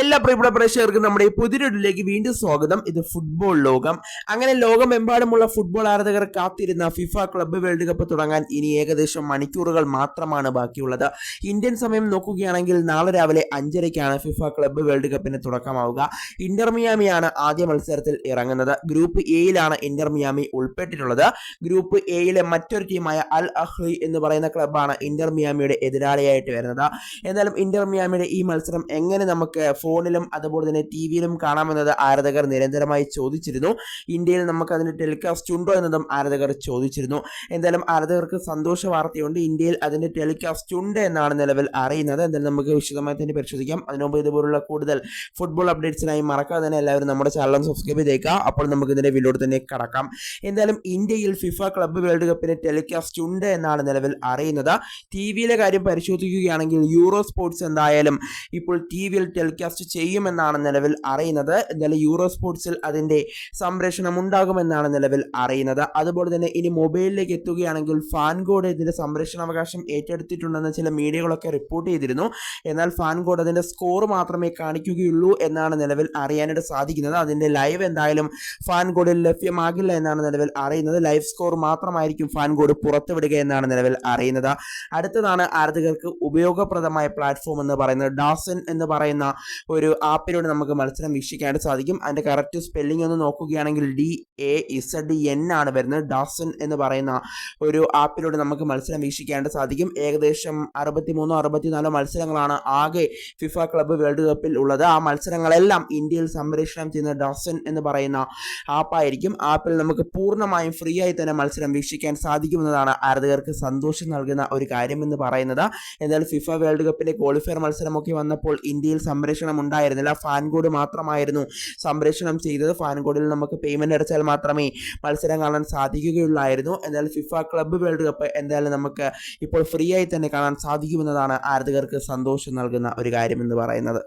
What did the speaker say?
എല്ലാ പ്രിയപ്പെട്ട പ്രേക്ഷകർക്കും നമ്മുടെ ഈ പുതിയൊരിലേക്ക് വീണ്ടും സ്വാഗതം. ഇത് ഫുട്ബോൾ ലോകം. അങ്ങനെ ലോകമെമ്പാടുമുള്ള ഫുട്ബോൾ ആരാധകർ കാത്തിരുന്ന ഫിഫ ക്ലബ്ബ് വേൾഡ് കപ്പ് തുടങ്ങാൻ ഇനി ഏകദേശം മണിക്കൂറുകൾ മാത്രമാണ് ബാക്കിയുള്ളത്. ഇന്ത്യൻ സമയം നോക്കുകയാണെങ്കിൽ നാളെ രാവിലെ അഞ്ചരയ്ക്കാണ് ഫിഫ ക്ലബ്ബ് വേൾഡ് കപ്പിന് തുടക്കമാവുക. ഇന്റർ മിയാമിയാണ് ആദ്യ മത്സരത്തിൽ ഇറങ്ങുന്നത്. ഗ്രൂപ്പ് എയിലാണ് ഇന്റർ മിയാമി ഉൾപ്പെട്ടിട്ടുള്ളത്. ഗ്രൂപ്പ് എയിലെ മറ്റൊരു ടീമായ അൽ അഹ്ലി എന്ന് പറയുന്ന ക്ലബ്ബാണ് ഇന്റർ മിയാമിയുടെ എതിരാളിയായിട്ട് വരുന്നത്. എന്നാലും ഇന്റർ മിയാമിയുടെ ഈ മത്സരം എങ്ങനെ നമുക്ക് ഫോണിലും അതുപോലെ തന്നെ ടി വിയിലും കാണാമെന്നത് ആരാധകർ നിരന്തരമായി ചോദിച്ചിരുന്നു. ഇന്ത്യയിൽ നമുക്ക് അതിന് ടെലികാസ്റ്റ് ഉണ്ടോ എന്നതും ആരാധകർ ചോദിച്ചിരുന്നു. എന്തായാലും ആരാധകർക്ക് സന്തോഷ വാർത്തയുണ്ട്. ഇന്ത്യയിൽ അതിന്റെ ടെലികാസ്റ്റ് ഉണ്ട് എന്നാണ് നിലവിൽ അറിയുന്നത്. എന്തായാലും നമുക്ക് വിശദമായി തന്നെ പരിശോധിക്കാം. അതിനു മുമ്പ് ഇതുപോലുള്ള കൂടുതൽ ഫുട്ബോൾ അപ്ഡേറ്റ്സിനായി മറക്കാതെ തന്നെ എല്ലാവരും നമ്മുടെ ചാനൽ സബ്സ്ക്രൈബ് ചെയ്തേക്കുക അപ്പോൾ നമുക്ക് ഇതിന്റെ വീഡിയോട് തന്നെ കടക്കാം. എന്തായാലും ഇന്ത്യയിൽ ഫിഫ ക്ലബ്ബ് വേൾഡ് കപ്പിന് ടെലികാസ്റ്റ് ഉണ്ട് എന്നാണ് നിലവിൽ അറിയുന്നത്. ടി വിയിലെ കാര്യം പരിശോധിക്കുകയാണെങ്കിൽ യൂറോ സ്പോർട്സ് എന്തായാലും ഇപ്പോൾ ടി വിയിൽ ടെലികാസ്റ്റ് ചെയ്യുമെന്നാണ് നിലവിൽ അറിയുന്നത്. എന്തായാലും യൂറോ സ്പോർട്സിൽ അതിന്റെ സംരക്ഷണം ഉണ്ടാകുമെന്നാണ് നിലവിൽ അറിയുന്നത്. അതുപോലെ തന്നെ ഇനി മൊബൈലിലേക്ക് എത്തുകയാണെങ്കിൽ ഫാൻകോഡ് ഇതിന്റെ സംരക്ഷണാവകാശം ഏറ്റെടുത്തിട്ടുണ്ടെന്ന് ചില മീഡിയകളൊക്കെ റിപ്പോർട്ട് ചെയ്തിരുന്നു. എന്നാൽ ഫാൻകോഡ് അതിന്റെ സ്കോർ മാത്രമേ കാണിക്കുകയുള്ളൂ എന്നാണ് നിലവിൽ അറിയാനായിട്ട് സാധിക്കുന്നത്. അതിന്റെ ലൈവ് എന്തായാലും ഫാൻകോഡിൽ ലഭ്യമാകില്ല എന്നാണ് നിലവിൽ അറിയുന്നത്. ലൈവ് സ്കോർ മാത്രമായിരിക്കും ഫാൻകോഡ് പുറത്തുവിടുക എന്നാണ് നിലവിൽ അറിയുന്നത്. അടുത്തതാണ് ആരാധകർക്ക് ഉപയോഗപ്രദമായ പ്ലാറ്റ്ഫോം എന്ന് പറയുന്നത്. ഡാസൻ എന്ന് പറയുന്ന ഒരു ആപ്പിലൂടെ നമുക്ക് മത്സരം വീക്ഷിക്കാനായിട്ട് സാധിക്കും. അതിന്റെ കറക്റ്റ് സ്പെല്ലിംഗ് ഒന്ന് നോക്കുകയാണെങ്കിൽ ഡി എ ഇസഡ് എൻ ആണ് വരുന്നത്. ഡാസൻ എന്ന് പറയുന്ന ഒരു ആപ്പിലൂടെ നമുക്ക് മത്സരം വീക്ഷിക്കാനായിട്ട് സാധിക്കും. ഏകദേശം അറുപത്തിമൂന്നോ അറുപത്തിനാലോ മത്സരങ്ങളാണ് ആകെ ഫിഫ ക്ലബ്ബ് വേൾഡ് കപ്പിൽ ഉള്ളത്. ആ മത്സരങ്ങളെല്ലാം ഇന്ത്യയിൽ സംപ്രേഷണം ചെയ്യുന്ന ഡാസൻ എന്ന് പറയുന്ന ആപ്പായിരിക്കും ആപ്പിൽ നമുക്ക് പൂർണമായും ഫ്രീ ആയി തന്നെ മത്സരം വീക്ഷിക്കാൻ സാധിക്കുമെന്നതാണ് ആരാധകർക്ക് സന്തോഷം നൽകുന്ന ഒരു കാര്യമെന്ന് പറയുന്നത്. എന്നാൽ ഫിഫ വേൾഡ് കപ്പിന്റെ ക്വാളിഫയർ മത്സരമൊക്കെ വന്നപ്പോൾ ഇന്ത്യയിൽ സംപ്രേഷണം ഉണ്ടായിരുന്നില്ല. ഫാൻ കോഡ് മാത്രമായിരുന്നു സംപ്രേഷണം ചെയ്തത്. ഫാൻകോഡിൽ നമുക്ക് പേയ്മെന്റ് അടച്ചാൽ മാത്രമേ മത്സരം കാണാൻ സാധിക്കുകയുള്ളായിരുന്നു. എന്നാൽ ഫിഫ ക്ലബ്ബ് വേൾഡ് കപ്പ് എന്തായാലും നമുക്ക് ഇപ്പോൾ ഫ്രീ ആയി തന്നെ കാണാൻ സാധിക്കുമെന്നതാണ് ആരാധകർക്ക് സന്തോഷം നൽകുന്ന ഒരു കാര്യം എന്ന് പറയുന്നത്.